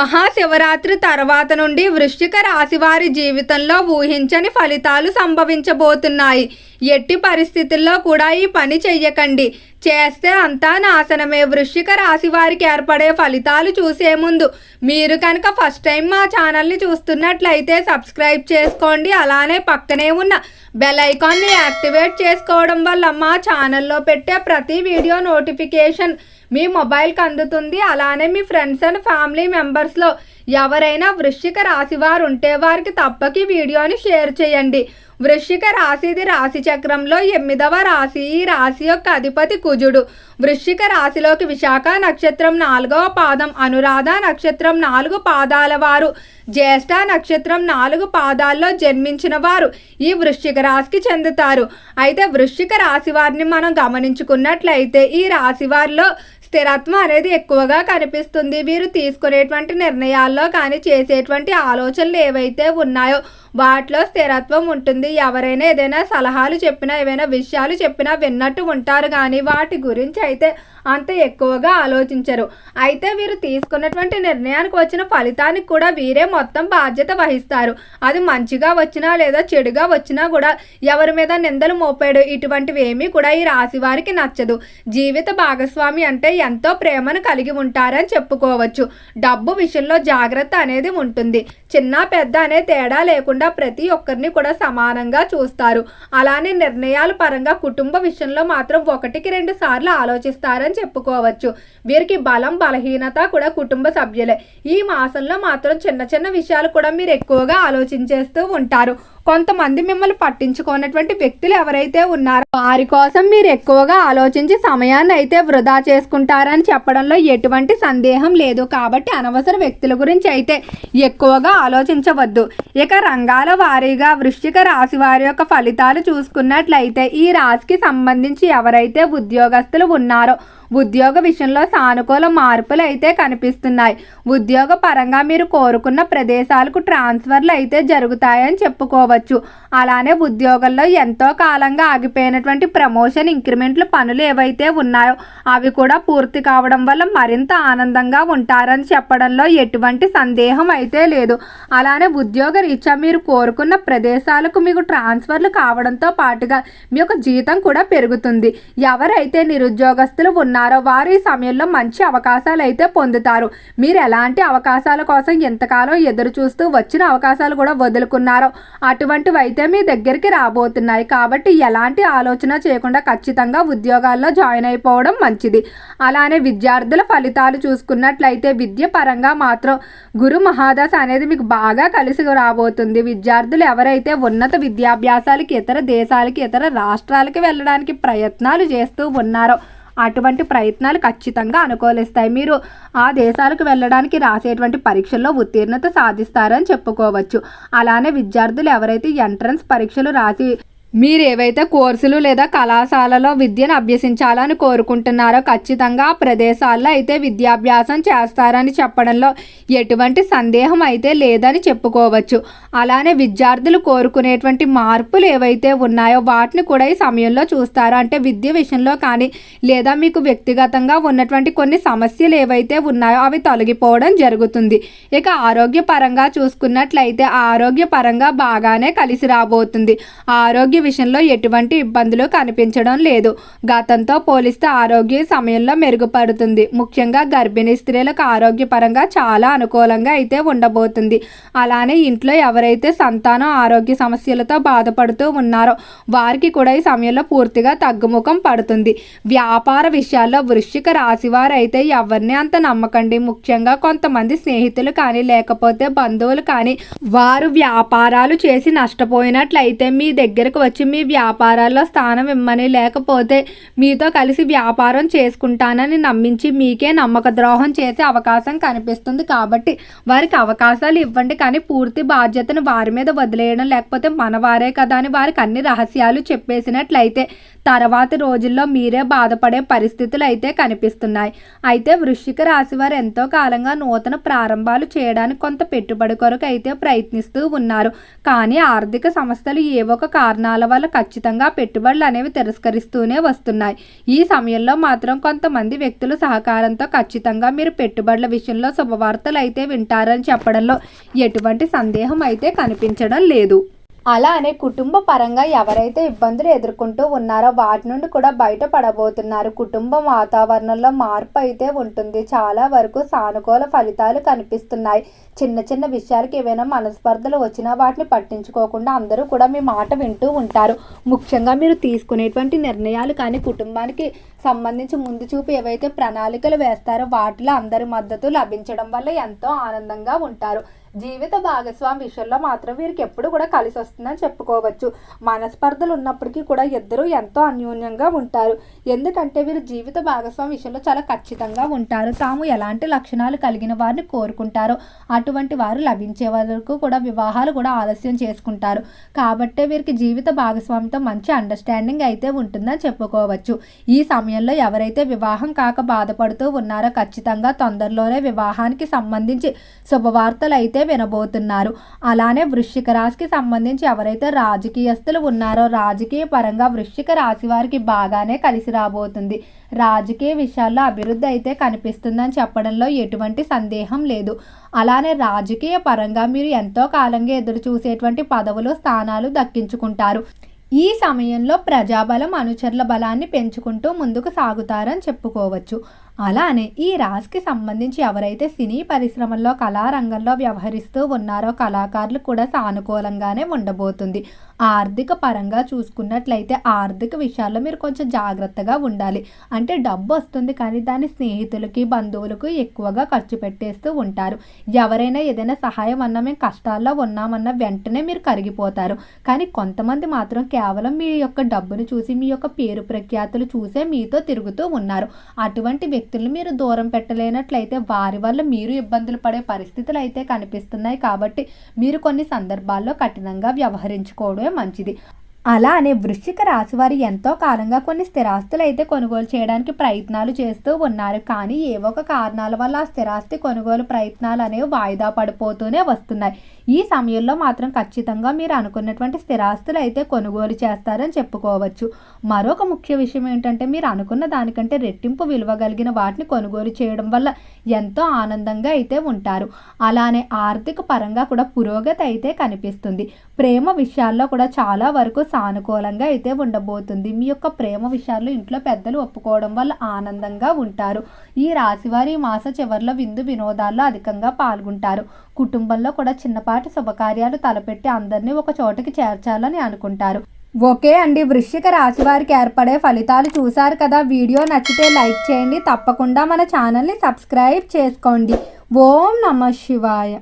మహాశివరాత్రి తర్వాత నుండి వృశ్చిక రాశి వారి జీవితంలో ఊహించని ఫలితాలు సంభవించబోతున్నాయి. ఎట్టి పరిస్థితుల్లో కూడా ఈ పని చెయ్యకండి. చేస్తే అంతా నాశనమే. వృశ్చిక రాశి వారికి ఏర్పడే ఫలితాలు చూసే ముందు మీరు కనుక ఫస్ట్ టైం మా ఛానల్ని చూస్తున్నట్లయితే సబ్స్క్రైబ్ చేసుకోండి. అలానే పక్కనే ఉన్న బెల్ ఐకాన్ని యాక్టివేట్ చేసుకోవడం వల్ల మా ఛానల్లో పెట్టే ప్రతి వీడియో నోటిఫికేషన్ మీ మొబైల్కి అందుతుంది. అలానే మీ ఫ్రెండ్స్ అండ్ ఫ్యామిలీ మెంబర్స్లో ఎవరైనా వృశ్చిక రాశి వారు ఉంటే వారికి తప్పకి వీడియోని షేర్ చేయండి. వృశ్చిక రాశిది రాశి చక్రంలో ఎనిమిదవ రాశి ఈ రాశి యొక్క అధిపతి కుజుడు. వృశ్చిక రాశిలోకి విశాఖ నక్షత్రం నాలుగవ పాదం అనురాధ నక్షత్రం నాలుగు పాదాల వారు జ్యేష్ఠ నక్షత్రం నాలుగు పాదాల్లో జన్మించిన వారు ఈ వృశ్చిక రాశికి చెందుతారు. అయితే వృశ్చిక రాశి వారిని మనం గమనించుకున్నట్లయితే ఈ రాశి వారిలో స్థిరత్వం అనేది ఎక్కువగా కనిపిస్తుంది. వీరు తీసుకునేటువంటి నిర్ణయాల్లో కానీ చేసేటువంటి ఆలోచనలు ఏవైతే ఉన్నాయో వాటిలో స్థిరత్వం ఉంటుంది. ఎవరైనా ఏదైనా సలహాలు చెప్పినా ఏవైనా విషయాలు చెప్పినా విన్నట్టు ఉంటారు. కానీ వాటి గురించి అయితే అంత ఎక్కువగా ఆలోచించరు. అయితే వీరు తీసుకున్నటువంటి నిర్ణయానికి వచ్చిన ఫలితానికి కూడా వీరే మొత్తం బాధ్యత వహిస్తారు. అది మంచిగా వచ్చినా లేదా చెడుగా వచ్చినా కూడా ఎవరి మీద నిందలు మోపాడు ఇటువంటివి ఏమీ కూడా ఈ రాశి వారికి నచ్చదు. జీవిత భాగస్వామి అంటే ఎంతో ప్రేమను కలిగి ఉంటారని చెప్పుకోవచ్చు. డబ్బు విషయంలో జాగ్రత్త అనేది ఉంటుంది. చిన్న పెద్ద అనే తేడా లేకుండా ప్రతి ఒక్కరిని కూడా సమానంగా చూస్తారు. అలానే నిర్ణయాల పరంగా కుటుంబ విషయంలో మాత్రం ఒకటికి రెండు సార్లు ఆలోచిస్తారని చెప్పుకోవచ్చు. వీరికి బలం బలహీనత కూడా కుటుంబ సభ్యులే. ఈ మాసంలో మాత్రం చిన్న చిన్న విషయాలు కూడా మీరు ఎక్కువగా ఆలోచించేస్తూ ఉంటారు. కొంతమంది మిమ్మల్ని పట్టించుకున్నటువంటి వ్యక్తులు ఎవరైతే ఉన్నారో వారి కోసం మీరు ఎక్కువగా ఆలోచించి సమయాన్ని అయితే వృధా చేసుకుంటారని చెప్పడంలో ఎటువంటి సందేహం లేదు. కాబట్టి అనవసర వ్యక్తుల గురించి అయితే ఎక్కువగా ఆలోచించవద్దు. ఇక రంగాల వారీగా వృశ్చిక రాశి వారి యొక్క ఫలితాలు చూసుకున్నట్లయితే ఈ రాశికి సంబంధించి ఎవరైతే ఉద్యోగస్తులు ఉన్నారో ఉద్యోగ విషయంలో సానుకూల మార్పులు అయితే కనిపిస్తున్నాయి. ఉద్యోగ పరంగా మీరు కోరుకున్న ప్రదేశాలకు ట్రాన్స్ఫర్లు అయితే జరుగుతాయని చెప్పుకోవచ్చు. అలానే ఉద్యోగంలో ఎంతో కాలంగా ఆగిపోయినటువంటి ప్రమోషన్ ఇంక్రిమెంట్లు పనులు ఏవైతే ఉన్నాయో అవి కూడా పూర్తి కావడం వల్ల మరింత ఆనందంగా ఉంటారని చెప్పడంలో ఎటువంటి సందేహం అయితే లేదు. అలానే ఉద్యోగ రీత్యా మీరు కోరుకున్న ప్రదేశాలకు మీకు ట్రాన్స్ఫర్లు కావడంతో పాటుగా మీ యొక్క జీతం కూడా పెరుగుతుంది. ఎవరైతే నిరుద్యోగస్తులు ఉన్నారు వారు ఈ సమయంలో మంచి అవకాశాలు అయితే పొందుతారు. మీరు ఎలాంటి అవకాశాల కోసం ఎంతకాలం ఎదురు చూస్తూ వచ్చిన అవకాశాలు కూడా వదులుకున్నారో. అటువంటివి అయితే మీ దగ్గరికి రాబోతున్నాయి. కాబట్టి ఎలాంటి ఆలోచన చేయకుండా ఖచ్చితంగా ఉద్యోగాల్లో జాయిన్ అయిపోవడం మంచిది. అలానే విద్యార్థుల ఫలితాలు చూసుకున్నట్లయితే విద్య పరంగా మాత్రం గురు మహాదశ అనేది మీకు బాగా కలిసి రాబోతుంది. విద్యార్థులు ఎవరైతే ఉన్నత విద్యాభ్యాసాలకి ఇతర దేశాలకి ఇతర రాష్ట్రాలకి వెళ్ళడానికి ప్రయత్నాలు చేస్తూ ఉన్నారో అటువంటి ప్రయత్నాలు ఖచ్చితంగా అనుకూలిస్తాయి. మీరు ఆ దేశాలకు వెళ్ళడానికి రాసేటువంటి పరీక్షల్లో ఉత్తీర్ణత సాధిస్తారని చెప్పుకోవచ్చు. అలానే విద్యార్థులు ఎవరైతే ఎంట్రన్స్ పరీక్షలు రాసి మీరు ఏవైతే కోర్సులు లేదా కళాశాలలో విద్యను అభ్యసించాలని కోరుకుంటున్నారో ఖచ్చితంగా ఆ ప్రదేశాల్లో అయితే విద్యాభ్యాసం చేస్తారని చెప్పడంలో ఎటువంటి సందేహం అయితే లేదని చెప్పుకోవచ్చు. అలానే విద్యార్థులు కోరుకునేటువంటి మార్పులు ఏవైతే ఉన్నాయో వాటిని కూడా ఈ సమయంలో చూస్తారు? అంటే విద్య విషయంలో కానీ లేదా మీకు వ్యక్తిగతంగా ఉన్నటువంటి కొన్ని సమస్యలు ఏవైతే ఉన్నాయో అవి తొలగిపోవడం జరుగుతుంది. ఇక ఆరోగ్యపరంగా చూసుకున్నట్లయితే ఆరోగ్యపరంగా బాగానే కలిసి రాబోతుంది. ఆరోగ్య విషయంలో ఎటువంటి ఇబ్బందులు కనిపించడం లేదు. గతంతో పోలిస్తే ఆరోగ్య సమయంలో మెరుగుపడుతుంది. ముఖ్యంగా గర్భిణీ స్త్రీలకు ఆరోగ్యపరంగా చాలా అనుకూలంగా అయితే ఉండబోతుంది. అలానే ఇంట్లో ఎవరైతే సంతానం ఆరోగ్య సమస్యలతో బాధపడుతూ ఉన్నారో వారికి కూడా ఈ సమయంలో పూర్తిగా తగ్గుముఖం పడుతుంది. వ్యాపార విషయాల్లో వృశ్చిక రాశి వారు అయితే ఎవరిని అంత నమ్మకండి. ముఖ్యంగా కొంతమంది స్నేహితులు కానీ లేకపోతే బంధువులు కానీ వారు వ్యాపారాలు చేసి నష్టపోయినట్లయితే మీ దగ్గరకు వచ్చి మీ వ్యాపారాల్లో స్థానం ఇమ్మని లేకపోతే మీతో కలిసి వ్యాపారం చేసుకుంటానని నమ్మించి మీకే నమ్మక ద్రోహం చేసే అవకాశం కనిపిస్తుంది కాబట్టి వారికి అవకాశాలు ఇవ్వండి. కానీ పూర్తి బాధ్యతను వారి మీద వదిలేయడం లేకపోతే మనవారే కదా అని వారికి అన్ని రహస్యాలు చెప్పేసినట్లయితే తర్వాతి రోజుల్లో మీరే బాధపడే పరిస్థితులు అయితే కనిపిస్తున్నాయి. అయితే వృశ్చిక రాశి వారు ఎంతో కాలంగా నూతన ప్రారంభాలు చేయడానికి కొంత పెట్టుబడి కొరకు అయితే ప్రయత్నిస్తూ ఉన్నారు. కానీ ఆర్థిక సంస్థలు ఏ ఒక కారణాలు కారణాల వల్ల ఖచ్చితంగా పెట్టుబడులు అనేవి తిరస్కరిస్తూనే వస్తున్నాయి. ఈ సమయంలో మాత్రం కొంతమంది వ్యక్తుల సహకారంతో ఖచ్చితంగా మీరు పెట్టుబడుల విషయంలో శుభవార్తలు అయితే వింటారని చెప్పడంలో ఎటువంటి సందేహం అయితే కనిపించడం లేదు. అలానే కుటుంబ పరంగా ఎవరైతే ఇబ్బందులు ఎదుర్కొంటూ ఉన్నారో వాటి నుండి కూడా బయటపడబోతున్నారు. కుటుంబ వాతావరణంలో మార్పు అయితే ఉంటుంది. చాలా వరకు సానుకూల ఫలితాలు కనిపిస్తున్నాయి. చిన్న చిన్న విషయాలకి ఏవైనా మనస్పర్ధలు వచ్చినా వాటిని పట్టించుకోకుండా అందరూ కూడా మీ మాట వింటూ ఉంటారు. ముఖ్యంగా మీరు తీసుకునేటువంటి నిర్ణయాలు కానీ కుటుంబానికి సంబంధించి ముందు చూపు ఏవైతే ప్రణాళికలు వేస్తారో వాటిలో అందరి మద్దతు లభించడం వల్ల ఎంతో ఆనందంగా ఉంటారు. జీవిత భాగస్వామి విషయంలో మాత్రం వీరికి ఎప్పుడు కూడా కలిసి వస్తుందని చెప్పుకోవచ్చు. మనస్పర్ధలు ఉన్నప్పటికీ కూడా ఇద్దరు ఎంతో అన్యోన్యంగా ఉంటారు. ఎందుకంటే వీరు జీవిత భాగస్వామి విషయంలో చాలా ఖచ్చితంగా ఉంటారు. తాము ఎలాంటి లక్షణాలు కలిగిన వారిని కోరుకుంటారో అటువంటి వారు లభించే వరకు కూడా వివాహాలు కూడా ఆలస్యం చేసుకుంటారు. కాబట్టే వీరికి జీవిత భాగస్వామితో మంచి అండర్స్టాండింగ్ అయితే ఉంటుందని చెప్పుకోవచ్చు. ఈ సమయంలో ఎవరైతే వివాహం కాక బాధపడుతూ ఉన్నారో ఖచ్చితంగా తొందరలోనే వివాహానికి సంబంధించి శుభవార్తలు అయితే వినబోతున్నారు. అలానే వృశ్చిక రాశికి సంబంధించి ఎవరైతే రాజకీయస్తులు ఉన్నారో రాజకీయ పరంగా వృశ్చిక రాశి వారికి బాగానే కలిసి రాబోతుంది. రాజకీయ విషయాల్లో అభివృద్ధి అయితే కనిపిస్తుందని చెప్పడంలో ఎటువంటి సందేహం లేదు. అలానే రాజకీయ పరంగా మీరు ఎంతో కాలంగా ఎదురు చూసేటువంటి పదవులు స్థానాలు దక్కించుకుంటారు. ఈ సమయంలో ప్రజాబలం అనుచరుల బలాన్ని పెంచుకుంటూ ముందుకు సాగుతారని చెప్పుకోవచ్చు. అలానే ఈ రాశికి సంబంధించి ఎవరైతే సినీ పరిశ్రమల్లో కళారంగంలో వ్యవహరిస్తూ ఉన్నారో కళాకారులు కూడా సానుకూలంగానే ఉండబోతుంది. ఆర్థిక పరంగా చూసుకున్నట్లయితే ఆర్థిక విషయాల్లో మీరు కొంచెం జాగ్రత్తగా ఉండాలి. అంటే డబ్బు వస్తుంది కానీ దాని స్నేహితులకి బంధువులకు ఎక్కువగా ఖర్చు పెట్టేస్తూ ఉంటారు. ఎవరైనా ఏదైనా సహాయం అన్నా మేము కష్టాల్లో ఉన్నామన్న వెంటనే మీరు కరిగిపోతారు. కానీ కొంతమంది మాత్రం కేవలం మీ యొక్క డబ్బును చూసి మీ యొక్క పేరు ప్రఖ్యాతులు చూసే మీతో తిరుగుతూ ఉన్నారు. అటువంటి వ్యక్తులను మీరు దూరం పెట్టలేనట్లయితే వారి వల్ల మీరు ఇబ్బందులు పడే పరిస్థితులు అయితే కనిపిస్తున్నాయి. కాబట్టి మీరు కొన్ని సందర్భాల్లో కఠినంగా వ్యవహరించుకోవడమే మంచిది. అలానే వృశ్చిక రాశి వారు ఎంతో కాలంగా కొన్ని స్థిరాస్తులు అయితే కొనుగోలు చేయడానికి ప్రయత్నాలు చేస్తూ ఉన్నారు. కానీ ఏవో ఒక కారణాల వల్ల ఆ స్థిరాస్తి కొనుగోలు ప్రయత్నాలు అనేవి వాయిదా పడిపోతూనే వస్తున్నాయి. ఈ సమయంలో మాత్రం ఖచ్చితంగా మీరు అనుకున్నటువంటి స్థిరాస్తులు అయితే కొనుగోలు చేస్తారని చెప్పుకోవచ్చు. మరొక ముఖ్య విషయం ఏంటంటే మీరు అనుకున్న దానికంటే రెట్టింపు విలువ కలిగిన వాటిని కొనుగోలు చేయడం వల్ల ఎంతో ఆనందంగా అయితే ఉంటారు. అలానే ఆర్థిక పరంగా కూడా పురోగతి అయితే కనిపిస్తుంది. ప్రేమ విషయాల్లో కూడా చాలా వరకు సానుకూలంగా అయితే ఉండబోతుంది. మీ యొక్క ప్రేమ విషయాలు ఇంట్లో పెద్దలు ఒప్పుకోవడం వల్ల ఆనందంగా ఉంటారు. ఈ రాశివారి మాస చివరిలో విందు వినోదాల్లో అధికంగా పాల్గొంటారు. కుటుంబంలో కూడా చిన్నపాటి శుభకార్యాలు తలపెట్టి అందరినీ ఒక చోటకి చేర్చాలని అనుకుంటారు. ఓకే అండి. వృశ్చిక రాశి వారికి ఏర్పడే ఫలితాలు చూశారు కదా. వీడియో నచ్చితే లైక్ చేయండి. తప్పకుండా మన ఛానల్ని సబ్స్క్రైబ్ చేసుకోండి. ఓం నమ శివాయ.